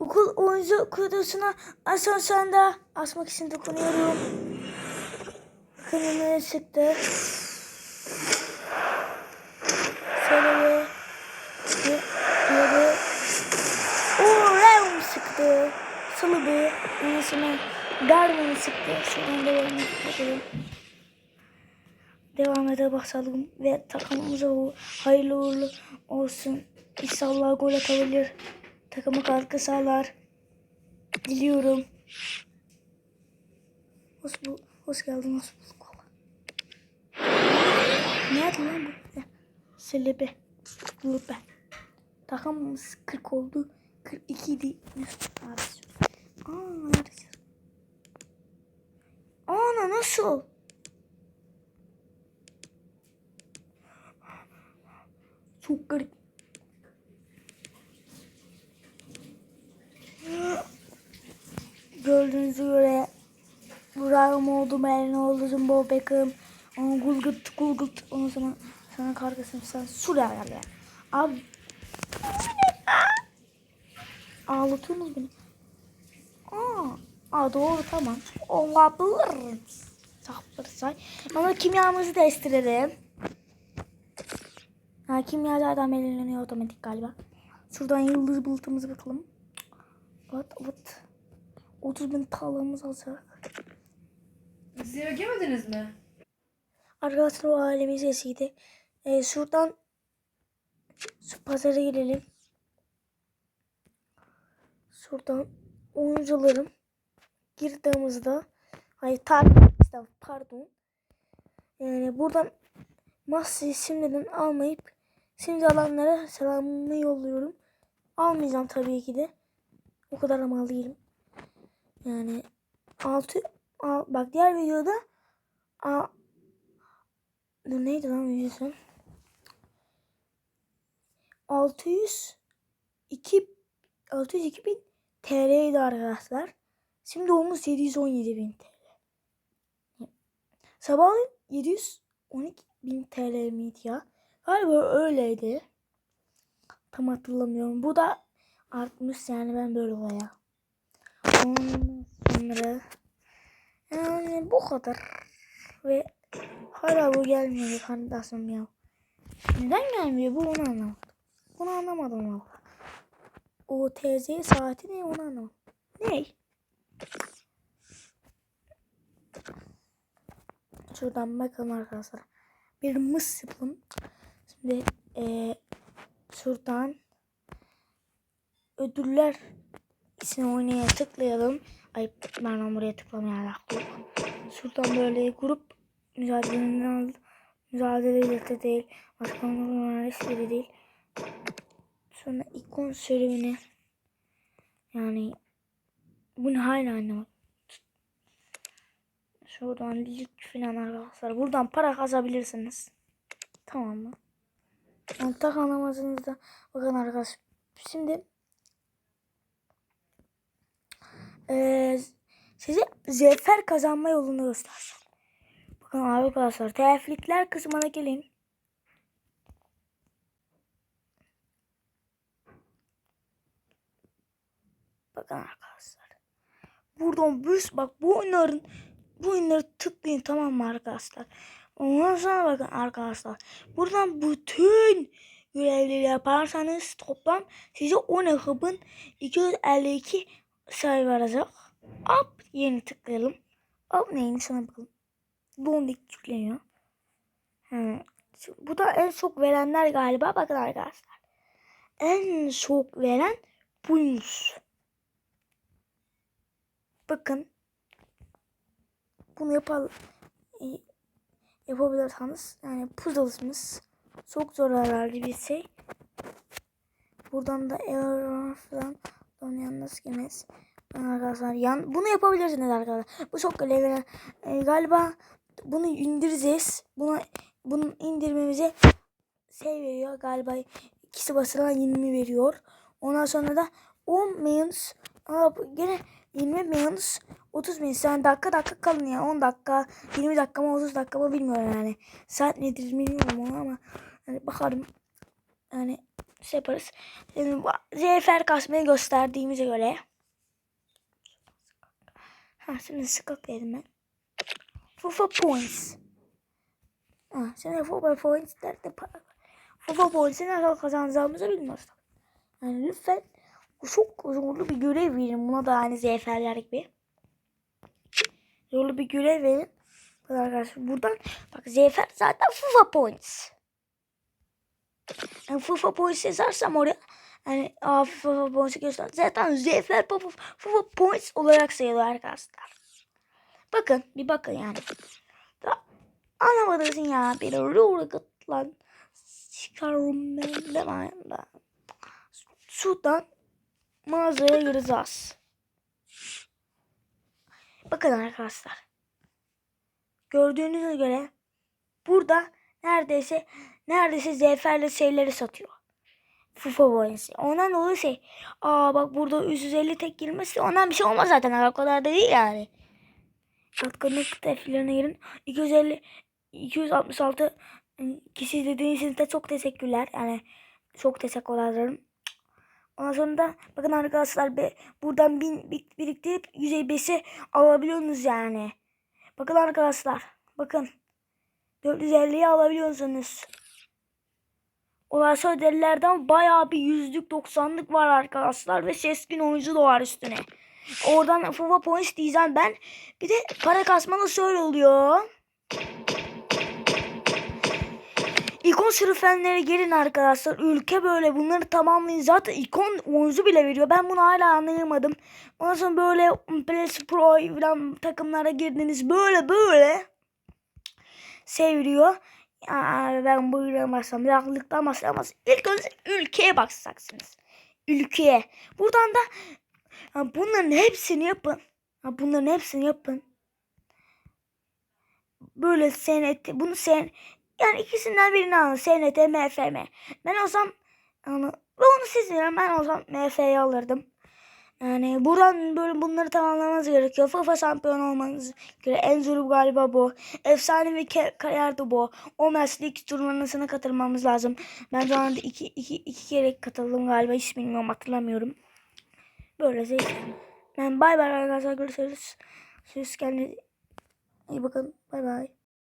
Okul oyuncu kuyudusuna asansörde asmak için dokunuyorum. Bakın yine çıktı. Şöyle bir yeri rem sıktı. Sılı bir anasını Darwin sıktı. Şuradan devam edelim. Devam ede basalım ve takımımıza hayırlı uğurlu olsun. İnşallah gol atabilir. Takıma katkı sağlar. Diliyorum. Hoş, bu, hoş geldin, hoş bulduk. Nerede lan bu? Selebe. Lübe. Takımımız 40 oldu. 42 idi. Aa? Ana nasıl? Çok garip. Gördüğünüz üzere Burak'ım oldu, ben oldum, Bob Beckham. Onu gulgut gulgut. Ondan sonra sana kargasın sen şuraya gel ya. Abi. Ağlatıyorsunuz beni. Aa, aa doğru tamam. Olabilir. Sabır say. Ama kimyamızı değiştirelim. Ha, kimyalardan belirleniyor otomatik galiba. Şuradan yıldız bulutumuzu bakalım. Evet evet. 30 bin talamız olacak. Siz yemek yemediniz mi? Arkadaşlar o ailemin sesiydi. Ee, şuradan şu pazara girelim. Şuradan oyuncularım girdiğimizde hayır tarihte pardon. Yani buradan masayı şimdiden almayıp şimdi alanlara selamımı yolluyorum. Almayacağım tabii ki de. O kadar amal değilim. Yani 6 bak diğer videoda a, bu neydi lan videosu? 600 2 602 bin TL'ydi arkadaşlar. Şimdi olmuş 717 bin TL. Sabahleyin 712 bin TL miydi ya? Galiba öyleydi. Tam hatırlamıyorum. Bu da artmış yani ben böyle olaya. Ondan sonra yani bu kadar. Ve hala bu gelmiyor kardeşim ya. Neden gelmiyor bu onu anlamadım. Bunu anlamadım valla. O TZ saati ne onu anlamadım. Ne? Şuradan bakalım arkadaşlar. Bir mıs yapalım. Şimdi eee şuradan ödüller isim oynaya tıklayalım. Ay ben buraya tıklamayarak Şuradan böyle grup mücadelenin al mücadele de değil. Başka hiçbiri değil. Sonra ikon serüveni. Yani bunu hala anlamadım. Şuradan falan arkadaşlar. Buradan para kazabilirsiniz. Tamam mı? Yani tak anlamazsınızda bakın arkadaşlar. Şimdi ee, size zafer kazanma yolunu göstereceğim. Bakın arkadaşlar teflikler kısmına gelin. Bakın arkadaşlar. Buradan büs bak bu oyunların bu oyunları tıklayın tamam mı arkadaşlar? Ondan sonra bakın arkadaşlar. Buradan bütün görevleri yaparsanız toplam size 10 akıbın 252 sayı verecek. Up yeni tıklayalım. Up neyini sana bakalım. Dondik yükleniyor. Ha. Bu da en çok verenler galiba. Bakın arkadaşlar. En çok veren buymuş. Bakın. Bunu yapalım. Yapabilirseniz yani puzzle'ımız çok zor herhalde bir şey. Buradan da error falan onu yalnız girmez. Arkadaşlar yan bunu yapabilirsiniz arkadaşlar. Bu çok önemli. Ee, galiba bunu indireceğiz. Buna bunun indirmemize şey veriyor galiba ikisi basılan 20 veriyor. Ondan sonra da 10 minus ama gene 20 minus 30 minus yani dakika dakika kalın ya 10 dakika 20 dakika mı 30 dakika mı bilmiyorum yani. Saat nedir bilmiyorum ama yani bakalım yani şey yaparız. ZFR kasmayı gösterdiğimize göre. Ha şimdi sıkak dedim ben. FIFA points. Ha, şimdi FIFA points derdi para. FIFA points'i nasıl kazanacağımızı bilmiyoruz. Yani lütfen çok zorlu bir görev verin. Buna da aynı ZFR'ler gibi. Zorlu bir görev verin. Arkadaşlar buradan bak ZFR zaten FIFA points. Yani FIFA points yazarsam oraya yani aa, FIFA points göster. Zaten ZFR FIFA, FIFA points olarak sayılıyor arkadaşlar. Bakın bir bakın yani. Da, anlamadınız ya. Bir ruh lan. Çıkarım ben demeyin ben. Şuradan mağazaya gireceğiz. Bakın arkadaşlar. Gördüğünüze göre burada neredeyse neredeyse zeferli şeyleri satıyor. FIFA boyası. Ondan dolayı şey. Aa bak burada 350 tek girmesi ondan bir şey olmaz zaten. O kadar da değil yani. Şatkanlık defillerine girin. 250 266 kişi izlediğiniz için de çok teşekkürler. Yani çok teşekkür ederim. Ondan sonra da bakın arkadaşlar be, buradan bin bir- biriktirip 155'i alabiliyorsunuz yani. Bakın arkadaşlar. Bakın. 450'yi alabiliyorsunuz. Ulaşma ödüllerden bayağı bir yüzlük 90'lık var arkadaşlar. Ve seskin oyuncu da var üstüne. Oradan FIFA Points diyeceğim ben. Bir de para kasmanın şöyle oluyor. İkon sürüfenlere gelin arkadaşlar. Ülke böyle bunları tamamlayın. Zaten ikon oyuncu bile veriyor. Ben bunu hala anlayamadım. Ondan sonra böyle PS Pro falan takımlara girdiniz. Böyle böyle seviliyor. Ya ben buyuramazsam, yaklıktan bahsedemez. İlk önce ülkeye bakacaksınız. Ülkeye. Buradan da ya bunların hepsini yapın. Ya bunların hepsini yapın. Böyle senet, bunu sen yani ikisinden birini alın. SNT, MFM. Ben olsam yani, onu siz bilin. Ben olsam MF'yi alırdım. Yani buradan böyle bunları tamamlamanız gerekiyor. FIFA şampiyon olmanız gerekiyor. En zoru galiba bu. Efsanevi ke- kariyer de bu. O meslek turnuvasına katılmamız lazım. Ben şu anda iki, iki, iki kere katıldım galiba. Hiç bilmiyorum hatırlamıyorum. Böyle şey. Ben bay bay arkadaşlar görüşürüz. Siz kendinize iyi bakın. Bay bay.